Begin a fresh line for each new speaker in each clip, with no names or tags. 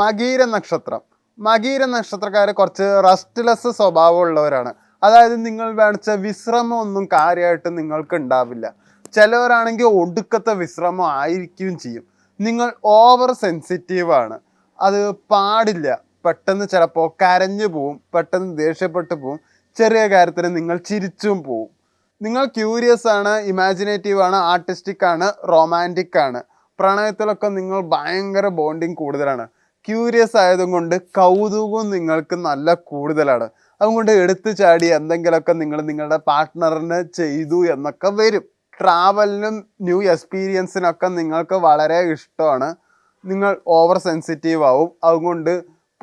മകീര നക്ഷത്രം. മകീര നക്ഷത്രക്കാർ കുറച്ച് റെസ്റ്റ്ലെസ് സ്വഭാവമുള്ളവരാണ്. അതായത് നിങ്ങൾ വേണിച്ച വിശ്രമം ഒന്നും കാര്യമായിട്ട് നിങ്ങൾക്ക് ഉണ്ടാവില്ല. ചിലവരാണെങ്കിൽ ഒടുക്കത്തെ വിശ്രമം ആയിരിക്കുകയും ചെയ്യും. നിങ്ങൾ ഓവർ സെൻസിറ്റീവ് ആണ്. അത് പാടില്ല. പെട്ടെന്ന് ചിലപ്പോൾ കരഞ്ഞു പോവും പെട്ടെന്ന് ദേഷ്യപ്പെട്ടു പോവും. ചെറിയ കാര്യത്തിന് നിങ്ങൾ ചിരിച്ചും പോവും. നിങ്ങൾ ക്യൂരിയസ് ആണ് ഇമാജിനേറ്റീവ് ആണ് ആർട്ടിസ്റ്റിക് ആണ് റൊമാന്റിക് ആണ്. പ്രണയത്തിലൊക്കെ നിങ്ങൾ ഭയങ്കര ബോണ്ടിങ് കൂടുതലാണ്. ക്യൂരിയസ് ആയതുകൊണ്ട് കൗതുകവും നിങ്ങൾക്ക് നല്ല കൂടുതലാണ്. അതുകൊണ്ട് എടുത്തു ചാടി എന്തെങ്കിലുമൊക്കെ നിങ്ങൾ നിങ്ങളുടെ പാർട്ട്ണറിന് ചെയ്തു എന്നൊക്കെ വരും. ട്രാവലിനും ന്യൂ എക്സ്പീരിയൻസിനൊക്കെ നിങ്ങൾക്ക് വളരെ ഇഷ്ടമാണ്. നിങ്ങൾ ഓവർ സെൻസിറ്റീവ് ആവും. അതുകൊണ്ട്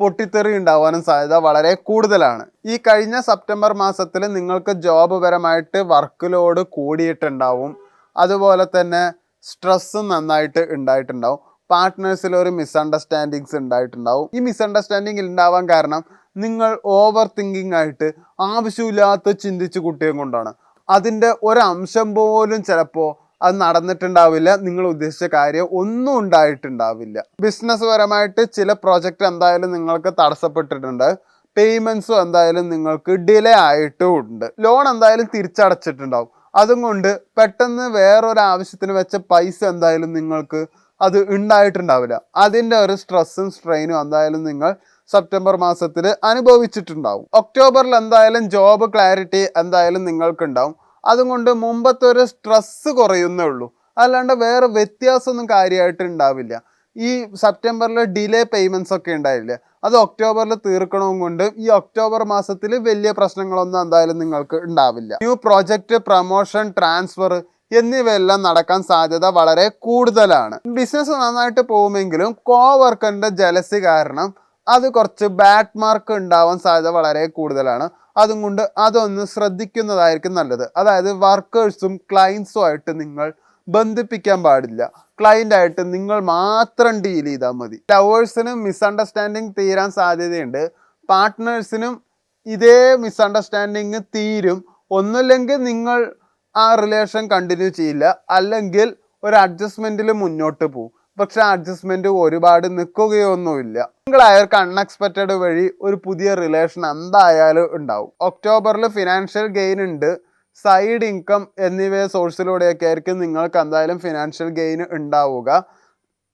പൊട്ടിത്തെറി ഉണ്ടാവാനും സാധ്യത വളരെ കൂടുതലാണ്. ഈ കഴിഞ്ഞ സെപ്റ്റംബർ മാസത്തിൽ നിങ്ങൾക്ക് ജോബ് പരമായിട്ട് വർക്ക് ലോഡ് കൂടിയിട്ടുണ്ടാവും. അതുപോലെ തന്നെ സ്ട്രെസ്സും നന്നായിട്ട് ഉണ്ടായിട്ടുണ്ടാവും. പാർട്ട്നേഴ്സിൽ ഒരു മിസ്അണ്ടർസ്റ്റാൻഡിങ്സ് ഉണ്ടായിട്ടുണ്ടാവും. ഈ മിസ്അണ്ടർസ്റ്റാൻഡിങ് ഉണ്ടാവാൻ കാരണം നിങ്ങൾ ഓവർ തിങ്കിങ് ആയിട്ട് ആവശ്യമില്ലാത്ത ചിന്തിച്ച് കുട്ടിയും കൊണ്ടാണ്. അതിന്റെ ഒരംശം പോലും ചിലപ്പോൾ അത് നടന്നിട്ടുണ്ടാവില്ല. നിങ്ങൾ ഉദ്ദേശിച്ച കാര്യം ഒന്നും ഉണ്ടായിട്ടുണ്ടാവില്ല. ബിസിനസ് പരമായിട്ട് ചില പ്രോജക്റ്റ് എന്തായാലും നിങ്ങൾക്ക് തടസ്സപ്പെട്ടിട്ടുണ്ട്. പേയ്മെൻസും എന്തായാലും നിങ്ങൾക്ക് ഡിലേ ആയിട്ടും ഉണ്ട് ലോൺ എന്തായാലും തിരിച്ചടച്ചിട്ടുണ്ടാവും. അതും കൊണ്ട് പെട്ടെന്ന് വേറൊരു ആവശ്യത്തിന് വെച്ച പൈസ എന്തായാലും നിങ്ങൾക്ക് അത് ഉണ്ടായിട്ടുണ്ടാവില്ല. അതിന്റെ ഒരു സ്ട്രെസ്സും സ്ട്രെയിനും എന്തായാലും നിങ്ങൾ സെപ്റ്റംബർ മാസത്തിൽ അനുഭവിച്ചിട്ടുണ്ടാവും. ഒക്ടോബറിൽ എന്തായാലും ജോബ് ക്ലാരിറ്റി എന്തായാലും നിങ്ങൾക്കുണ്ടാവും. അതുകൊണ്ട് മുമ്പത്തെ ഒരു സ്ട്രെസ്സ് കുറയുന്നേ ഉള്ളൂ. അല്ലാണ്ട് വേറെ വ്യത്യാസമൊന്നും കാര്യമായിട്ട് ഉണ്ടാവില്ല. ഈ സെപ്റ്റംബറിൽ ഡിലേ പേയ്മെന്റ്സ് ഒക്കെ ഉണ്ടായില്ലേ? അത് ഒക്ടോബറിൽ തീർക്കണവും കൊണ്ട് ഈ ഒക്ടോബർ മാസത്തിൽ വലിയ പ്രശ്നങ്ങളൊന്നും എന്തായാലും നിങ്ങൾക്ക് ഉണ്ടാവില്ല. ന്യൂ പ്രോജക്റ്റ് പ്രൊമോഷൻ ട്രാൻസ്ഫർ എന്നിവയെല്ലാം നടക്കാൻ സാധ്യത വളരെ കൂടുതലാണ്. ബിസിനസ് നന്നായിട്ട് പോകുമെങ്കിലും കോ വർക്കറിന്റെ ജലസി കാരണം അത് കുറച്ച് ബാഡ് മാർക്ക് ഉണ്ടാവാൻ സാധ്യത വളരെ കൂടുതലാണ്. അതും കൊണ്ട് അതൊന്ന് ശ്രദ്ധിക്കുന്നതായിരിക്കും നല്ലത്. അതായത് വർക്കേഴ്സും ക്ലയൻസും ആയിട്ട് നിങ്ങൾ ബന്ധിപ്പിക്കാൻ പാടില്ല. ക്ലയന്റ് ആയിട്ട് നിങ്ങൾ മാത്രം ഡീൽ ചെയ്താൽ മതി. ലവേഴ്സിനും മിസ്അണ്ടർസ്റ്റാൻഡിങ് തീരാൻ സാധ്യതയുണ്ട്. പാർട്ട്നേഴ്സിനും ഇതേ മിസ്അണ്ടർസ്റ്റാൻഡിങ് തീരും. ഒന്നുമില്ലെങ്കിൽ നിങ്ങൾ ആ റിലേഷൻ കണ്ടിന്യൂ ചെയ്യില്ല. അല്ലെങ്കിൽ ഒരു അഡ്ജസ്റ്റ്മെന്റിൽ മുന്നോട്ട് പോകും പക്ഷെ അഡ്ജസ്റ്റ്മെന്റ് ഒരുപാട് നിൽക്കുകയൊന്നുമില്ല നിങ്ങളായവർക്ക് അൺഎക്സ്പെക്റ്റഡ് വഴി ഒരു പുതിയ റിലേഷൻ എന്തായാലും ഉണ്ടാവും. ഒക്ടോബറിൽ ഫിനാൻഷ്യൽ ഗെയിൻ ഉണ്ട്. സൈഡ് ഇൻകം എന്നിവ സോഴ്സിലൂടെയൊക്കെ ആയിരിക്കും നിങ്ങൾക്ക് എന്തായാലും ഫിനാൻഷ്യൽ ഗെയിൻ ഉണ്ടാവുക.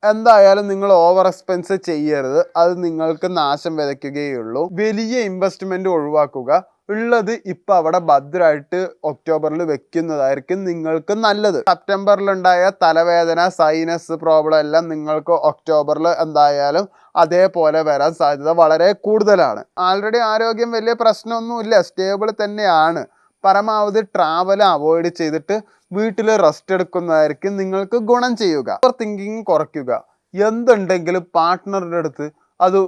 എന്തായാലും നിങ്ങൾ ഓവർ എക്സ്പെൻസ് ചെയ്യരുത്. അത് നിങ്ങൾക്ക് നാശം വിതയ്ക്കുകയുള്ളൂ വലിയ ഇൻവെസ്റ്റ്മെന്റ് ഒഴിവാക്കുക. ഉള്ളത് ഇപ്പൊ അവിടെ ഭദ്രമായിട്ട് ഒക്ടോബറിൽ വെക്കുന്നതായിരിക്കും നിങ്ങൾക്ക് നല്ലത്. സെപ്റ്റംബറിൽ ഉണ്ടായ തലവേദന സൈനസ് പ്രോബ്ലം എല്ലാം നിങ്ങൾക്ക് ഒക്ടോബറിൽ എന്തായാലും അതേപോലെ വരാൻ സാധ്യത വളരെ കൂടുതലാണ്. ആൾറെഡി ആരോഗ്യം വലിയ പ്രശ്നമൊന്നുമില്ല സ്റ്റേബിൾ തന്നെയാണ്. പരമാവധി ട്രാവൽ അവോയ്ഡ് ചെയ്തിട്ട് വീട്ടിൽ റെസ്റ്റ് എടുക്കുന്നതായിരിക്കും നിങ്ങൾക്ക് ഗുണം ചെയ്യുക. ഓവർ തിങ്കിങ് കുറയ്ക്കുക. എന്തുണ്ടെങ്കിലും പാർട്ട്ണറുടെ അടുത്ത് അത്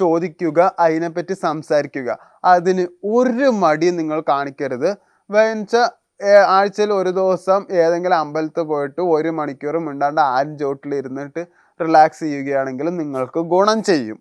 ചോദിക്കുക അതിനെപ്പറ്റി സംസാരിക്കുക. അതിന് ഒരു മടി നിങ്ങൾ കാണിക്കരുത്. വെച്ച ആഴ്ചയിൽ ഒരു ദിവസം ഏതെങ്കിലും അമ്പലത്തിൽ പോയിട്ട് ഒരു മണിക്കൂർ മിണ്ടാണ്ട് ആരും ചോട്ടിൽ ഇരുന്നിട്ട് റിലാക്സ് ചെയ്യുകയാണെങ്കിൽ നിങ്ങൾക്ക് ഗുണം ചെയ്യും.